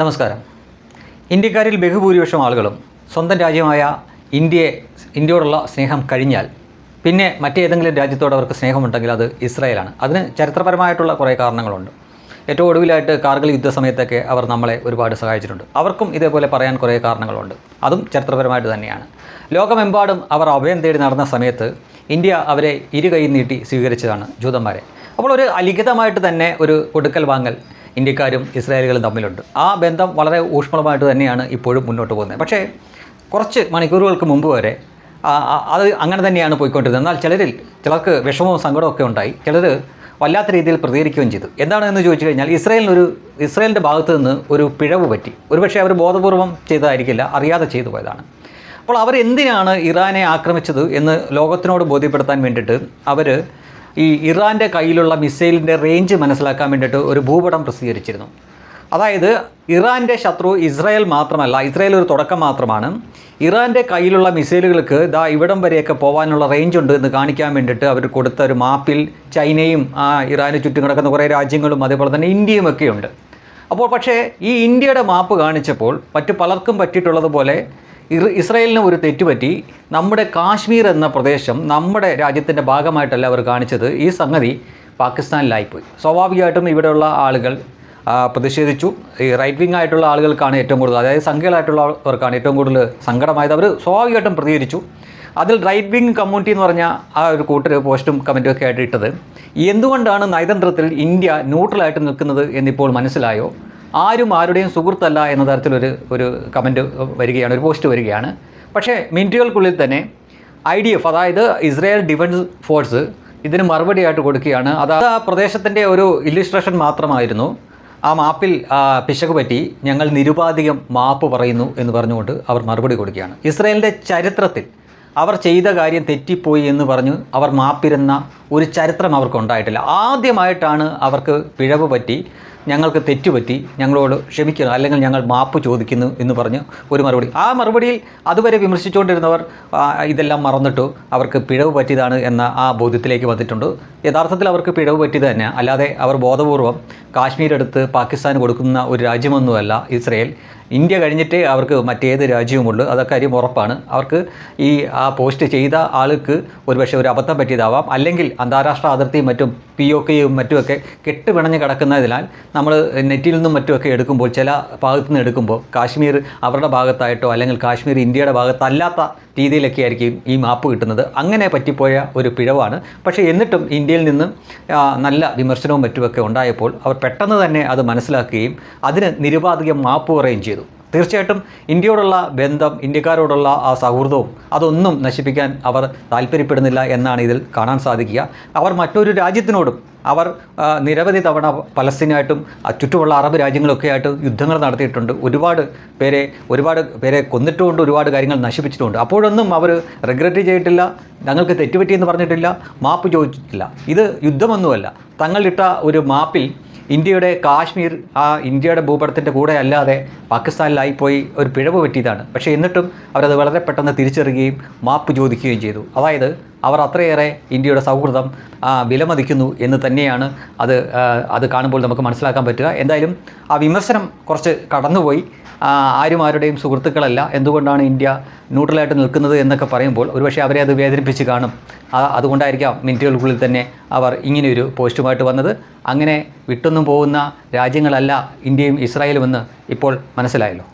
നമസ്കാരം. ഇന്ത്യക്കാരിൽ ബഹുഭൂരിപക്ഷം ആളുകളും സ്വന്തം രാജ്യമായ ഇന്ത്യയെ ഇന്ത്യയോടുള്ള സ്നേഹം കഴിഞ്ഞാൽ പിന്നെ മറ്റേതെങ്കിലും രാജ്യത്തോട് അവർക്ക് സ്നേഹമുണ്ടെങ്കിൽ അത് ഇസ്രായേലാണ്. അതിന് ചരിത്രപരമായിട്ടുള്ള കുറേ കാരണങ്ങളുണ്ട്. ഏറ്റവും ഒടുവിലായിട്ട് കാർഗിൽ യുദ്ധസമയത്തൊക്കെ അവർ നമ്മളെ ഒരുപാട് സഹായിച്ചിട്ടുണ്ട്. അവർക്കും ഇതേപോലെ പറയാൻ കുറേ കാരണങ്ങളുണ്ട്. അതും ചരിത്രപരമായിട്ട് തന്നെയാണ്. ലോകമെമ്പാടും അവർ അഭയം തേടി നടന്ന സമയത്ത് ഇന്ത്യ അവരെ ഇരു കൈ നീട്ടി സ്വീകരിച്ചതാണ് ജൂതന്മാരെ. അപ്പോൾ ഒരു അലിഖിതമായിട്ട് തന്നെ ഒരു കൊടുക്കൽ വാങ്ങൽ ഇന്ത്യക്കാരും ഇസ്രായേലുകളും തമ്മിലുണ്ട്. ആ ബന്ധം വളരെ ഊഷ്മളമായിട്ട് തന്നെയാണ് ഇപ്പോഴും മുന്നോട്ട് പോകുന്നത്. പക്ഷേ കുറച്ച് മണിക്കൂറുകൾക്ക് മുമ്പ് വരെ അത് അങ്ങനെ തന്നെയാണ് പോയിക്കൊണ്ടിരുന്നത്. എന്നാൽ ചിലരിൽ ചിലർക്ക് വിഷമവും സങ്കടവും ഒക്കെ ഉണ്ടായി. ചിലർ വല്ലാത്ത രീതിയിൽ പ്രതികരിക്കുകയും ചെയ്തു. എന്താണെന്ന് ചോദിച്ചു കഴിഞ്ഞാൽ ഇസ്രായേലിനൊരു ഇസ്രായേലിന്റെ ഭാഗത്ത് നിന്ന് ഒരു പിഴവ് പറ്റി. ഒരുപക്ഷെ അവർ ബോധപൂർവം ചെയ്തതായിരിക്കില്ല അറിയാതെ ചെയ്തു പോയതാണ്. അപ്പോൾ അവർ എന്തിനാണ് ഇറാനെ ആക്രമിച്ചത് എന്ന് ലോകത്തിനോട് ബോധ്യപ്പെടുത്താൻ വേണ്ടിയിട്ട് അവർ ഈ ഇറാന്റെ കയ്യിലുള്ള മിസൈലിന്റെ റേഞ്ച് മനസ്സിലാക്കാൻ വേണ്ടിയിട്ട് ഒരു ഭൂപടം പ്രസിദ്ധീകരിച്ചിരുന്നു. അതായത് ഇറാന്റെ ശത്രു ഇസ്രായേൽ മാത്രമല്ല ഇസ്രായേൽ ഒരു തുടക്കം മാത്രമാണ്. ഇറാന്റെ കയ്യിലുള്ള മിസൈലുകൾക്ക് ദാ ഇവിടം വരെയൊക്കെ പോകാനുള്ള റേഞ്ച് ഉണ്ട് എന്ന് കാണിക്കാൻ വേണ്ടിയിട്ട് അവർ കൊടുത്ത ഒരു മാപ്പിൽ ചൈനയും ആ ഇറാന് ചുറ്റും കിടക്കുന്ന കുറേ രാജ്യങ്ങളും അതേപോലെ തന്നെ ഇന്ത്യയും ഒക്കെയുണ്ട് അപ്പോൾ പക്ഷേ ഈ ഇന്ത്യയുടെ മാപ്പ് കാണിച്ചപ്പോൾ മറ്റു പലർക്കും പറ്റിയിട്ടുള്ളതുപോലെ ഇസ്രായേലിന് ഒരു തെറ്റുപറ്റി നമ്മുടെ കാശ്മീർ എന്ന പ്രദേശം നമ്മുടെ രാജ്യത്തിന്റെ ഭാഗമായിട്ടല്ല അവർ കാണിച്ചത്. ഈ സംഗതി പാകിസ്ഥാനിലായിപ്പോയി. സ്വാഭാവികമായിട്ടും ഇവിടെയുള്ള ആളുകൾ പ്രതിഷേധിച്ചു. ഈ റൈറ്റ് വിങ് ആയിട്ടുള്ള ആളുകൾക്കാണ് ഏറ്റവും കൂടുതൽ അതായത് സംഖ്യകളായിട്ടുള്ളവർക്കാണ് ഏറ്റവും കൂടുതൽ സങ്കടമായത്. അവർ സ്വാഭാവികമായിട്ടും പ്രതികരിച്ചു. അതിൽ റൈറ്റ് വിങ് കമ്മ്യൂണിറ്റി എന്ന് പറഞ്ഞ ആ ഒരു കൂട്ടർ പോസ്റ്റും കമന്റും ഒക്കെ ആയിട്ട് ഇട്ടത്. എന്തുകൊണ്ടാണ് നയതന്ത്രത്തിൽ ഇന്ത്യ ന്യൂട്രലായിട്ട് നിൽക്കുന്നത് എന്നിപ്പോൾ മനസ്സിലായോ? ആരും ആരുടെയും സുഹൃത്തല്ല എന്ന തരത്തിലൊരു ഒരു കമന്റ് വരികയാണ് ഒരു പോസ്റ്റ് വരികയാണ്. പക്ഷേ മിനിറ്റുകൾക്കുള്ളിൽ തന്നെ ഐ ഡി എഫ് അതായത് ഇസ്രായേൽ ഡിഫൻസ് ഫോഴ്സ് ഇതിന് മറുപടിയായിട്ട് കൊടുക്കുകയാണ്. അത് ആ പ്രദേശത്തിന്റെ ഒരു ഇല്ലിസ്ട്രേഷൻ മാത്രമായിരുന്നു. ആ മാപ്പിൽ പിശക് പറ്റി ഞങ്ങൾ നിരുപാധികം മാപ്പ് പറയുന്നു എന്ന് പറഞ്ഞുകൊണ്ട് അവർ മറുപടി കൊടുക്കുകയാണ്. ഇസ്രായേലിന്റെ ചരിത്രത്തിൽ അവർ ചെയ്ത കാര്യം തെറ്റിപ്പോയി എന്ന് പറഞ്ഞ്. അവർ മാപ്പിരുന്ന ഒരു ചരിത്രം അവർക്ക് ഉണ്ടായിട്ടില്ല. ആദ്യമായിട്ടാണ് അവർക്ക് പിഴവ് പറ്റി ഞങ്ങൾക്ക് തെറ്റുപറ്റി ഞങ്ങളോട് ക്ഷമിക്കണം അല്ലെങ്കിൽ ഞങ്ങൾ മാപ്പ് ചോദിക്കുന്നു എന്ന് പറഞ്ഞ് ഒരു മറുപടി. ആ മറുപടിയിൽ അതുവരെ വിമർശിച്ചുകൊണ്ടിരുന്നവർ ഇതെല്ലാം മറന്നിട്ടു. അവർക്ക് പിഴവ് പറ്റിയതാണ് എന്ന ആ ബോധ്യത്തിലേക്ക് വന്നിട്ടുണ്ട്. യഥാർത്ഥത്തിൽ അവർക്ക് പിഴവ് പറ്റിയത് തന്നെ അല്ലാതെ അവർ ബോധപൂർവം കാശ്മീർ എടുത്ത് പാകിസ്ഥാന് കൊടുക്കുന്ന ഒരു രാജ്യമൊന്നുമല്ല ഇസ്രയേൽ. ഇന്ത്യ കഴിഞ്ഞിട്ടേ അവർക്ക് മറ്റേത് രാജ്യവുമുള്ളൂ. അതൊക്കെ കാര്യം ഉറപ്പാണ് അവർക്ക് ഈ പോസ്റ്റ് ചെയ്ത ആൾക്ക് ഒരുപക്ഷെ ഒരു അബദ്ധം പറ്റിയതാവാം. അല്ലെങ്കിൽ അന്താരാഷ്ട്ര അതിർത്തിയും മറ്റും പി ഒ കെയും മറ്റുമൊക്കെ കെട്ടുപിണഞ്ഞ് കിടക്കുന്നതിനാൽ നമ്മൾ നെറ്റിൽ നിന്നും മറ്റുമൊക്കെ എടുക്കുമ്പോൾ ചില ഭാഗത്തു നിന്ന് എടുക്കുമ്പോൾ കാശ്മീർ അവരുടെ ഭാഗത്തായിട്ടോ അല്ലെങ്കിൽ കാശ്മീർ ഇന്ത്യയുടെ ഭാഗത്തല്ലാത്ത രീതിയിലൊക്കെ ആയിരിക്കും ഈ മാപ്പ് കിട്ടുന്നത്. അങ്ങനെ പറ്റിപ്പോയ ഒരു പിഴവാണ്. പക്ഷേ എന്നിട്ടും ഇന്ത്യയിൽ നിന്ന് നല്ല വിമർശനവും മറ്റുമൊക്കെ ഉണ്ടായപ്പോൾ അവർ പെട്ടെന്ന് തന്നെ അത് മനസ്സിലാക്കുകയും അതിന് നിരുപാധികം മാപ്പ് പറയുകയും ചെയ്തു. തീർച്ചയായിട്ടും ഇന്ത്യയോടുള്ള ബന്ധം ഇന്ത്യക്കാരോടുള്ള ആ സൗഹൃദവും അതൊന്നും നശിപ്പിക്കാൻ അവർ താല്പര്യപ്പെടുന്നില്ല എന്നാണ് ഇതിൽ കാണാൻ സാധിക്കുക. അവർ മറ്റൊരു രാജ്യത്തിനോടും അവർ നിരവധി തവണ പലസ്തീനായിട്ടും ചുറ്റുമുള്ള അറബ് രാജ്യങ്ങളൊക്കെ ആയിട്ട് യുദ്ധങ്ങൾ നടത്തിയിട്ടുണ്ട്. ഒരുപാട് പേരെ ഒരുപാട് പേരെ കൊന്നിട്ടുമുണ്ട് ഒരുപാട് കാര്യങ്ങൾ നശിപ്പിച്ചിട്ടുണ്ട്. അപ്പോഴൊന്നും അവർ റിഗ്രറ്റ് ചെയ്തിട്ടില്ല ഞങ്ങൾക്ക് തെറ്റുപറ്റിയെന്ന് പറഞ്ഞിട്ടില്ല മാപ്പ് ചോദിച്ചിട്ടില്ല. ഇത് യുദ്ധമൊന്നുമല്ല. തങ്ങളിട്ട ഒരു മാപ്പിൽ ഇന്ത്യയുടെ കാശ്മീർ ആ ഇന്ത്യയുടെ ഭൂപടത്തിന്റെ കൂടെ അല്ലാതെ പാകിസ്ഥാനിലായിപ്പോയി ഒരു പിഴവ് പറ്റിയതാണ്. പക്ഷേ എന്നിട്ടും അവരത് വളരെ പെട്ടെന്ന് തിരിച്ചറിയുകയും മാപ്പ് ചോദിക്കുകയും ചെയ്തു. അതായത് അവർ അത്രയേറെ ഇന്ത്യയുടെ സൗഹൃദം വിലമതിക്കുന്നു എന്ന് തന്നെയാണ് അത് അത് കാണുമ്പോൾ നമുക്ക് മനസ്സിലാക്കാൻ പറ്റുക. എന്തായാലും ആ വിമർശനം കുറച്ച് കടന്നുപോയി. ആരും ആരുടെയും സുഹൃത്തുക്കളല്ല. എന്തുകൊണ്ടാണ് ഇന്ത്യ ന്യൂട്രലായിട്ട് നിൽക്കുന്നത് എന്നൊക്കെ പറയുമ്പോൾ ഒരുപക്ഷെ അവരെ അത് വേദനിപ്പിച്ച് കാണും. അതുകൊണ്ടായിരിക്കാം മിനിറ്റുകൾക്കുള്ളിൽ തന്നെ അവർ ഇങ്ങനെയൊരു പോസ്റ്റുമായിട്ട് വന്നത്. അങ്ങനെ വിട്ടൊന്നും പോകുന്ന രാജ്യങ്ങളല്ല ഇന്ത്യയും ഇസ്രായേലും എന്ന് ഇപ്പോൾ മനസ്സിലായല്ലോ.